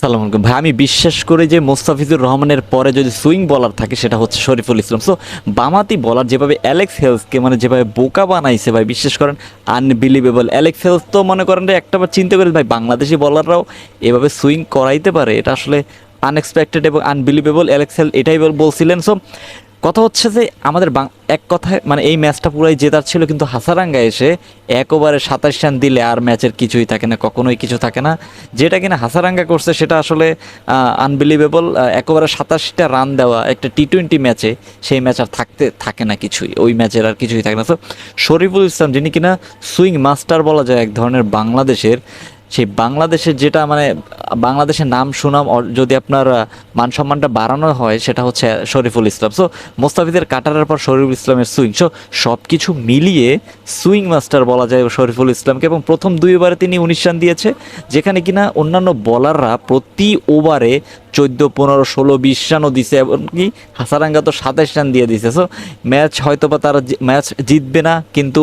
সালাম আলাইকুম। ভাই, আমি বিশ্বাস করি যে মোস্তাফিজুর রহমানের পরে যদি সুইং বলার থাকে, সেটা হচ্ছে শরীফুল ইসলাম। সো বামাতি বলার যেভাবে অ্যালেক্স হেলসকে মানে যেভাবে বোকা বানাইছে ভাই, বিশ্বাস করেন আনবিলিভেবল অ্যালেক্স হেলস তো মনে করেন যে একটা বার চিন্তা করেন, ভাই, বাংলাদেশি বলাররাও এভাবে সুইং করাইতে পারে, এটা আসলে আনএক্সপেক্টেড এবং আনবিলিভেবল অ্যালেক্স হেল এটাই বলছিলেন। সো কথা হচ্ছে যে আমাদের এক কথায় মানে এই ম্যাচটা পুরাই জেতার ছিল, কিন্তু হাসারাঙ্গা এসে এক ওভারে সাতাশ রান দিলে আর ম্যাচের কিছুই থাকে না, কখনোই কিছু থাকে না। যেটা কিনা হাসারাঙ্গা করছে সেটা আসলে আনবিলিভেবল এক ওভারে সাতাশটা রান দেওয়া একটা টি টোয়েন্টি ম্যাচে সেই ম্যাচ আর থাকতে, থাকে না কিছুই, ওই ম্যাচের আর কিছুই থাকে না। তো শরীফুল ইসলাম, যিনি কিনা সুইং মাস্টার বলা যায় এক ধরনের বাংলাদেশের সেই বাংলাদেশের যেটা মানে বাংলাদেশের নাম, সুনাম যদি আপনার মান সম্মানটা বাড়ানো হয়, সেটা হচ্ছে শরীফুল ইসলাম। সো মোস্তাফিজের কাটারের পর শরীফুল ইসলামের সুইং। সো সব কিছু মিলিয়ে সুইং মাস্টার বলা যায় শরীফুল ইসলামকে এবং প্রথম দুই ওভারে তিনি উনিশ রান দিয়েছে, যেখানে কিনা অন্যান্য বলাররা প্রতি ওভারে চোদ্দ, পনেরো, ষোলো, বিশ রানও দিছে এমনকি হাসারাঙ্গা তো সাতাশ রান দিয়ে দিছে। সো ম্যাচ হয়তো বা তারা ম্যাচ জিতবে না, কিন্তু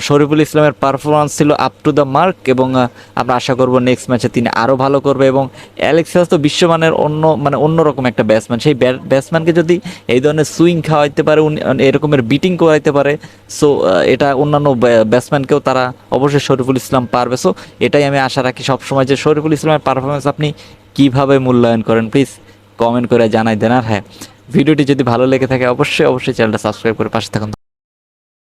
শরীফুল ইসলামের পারফরমেন্স ছিল আপ টু দ্য মার্ক এবং আমরা আশা করব নেক্সট ম্যাচে তিনি আরও ভালো করবে এবং অ্যালেক্স তো বিশ্বমানের অন্য মানে অন্যরকম একটা ব্যাটসম্যান সেই ব্যাটসম্যানকে যদি এই ধরনের সুইং খাওয়াইতে পারে, উনি- এরকমের বিটিং করাইতে পারে সো এটা অন্যান্য ব্যাটসম্যানকেও তারা অবশ্যই শরীফুল ইসলাম পারবে। সো এটাই আমি আশা রাখি সবসময় যে শরীফুল ইসলামের পারফরমেন্স আপনি কীভাবে মূল্যায়ন করেন প্লিজ কমেন্ট করে জানাই দেন। আর হ্যাঁ ভিডিওটি যদি ভালো লেগে থাকে, অবশ্যই অবশ্যই চ্যানেলটা সাবস্ক্রাইব করে পাশে থাকুন।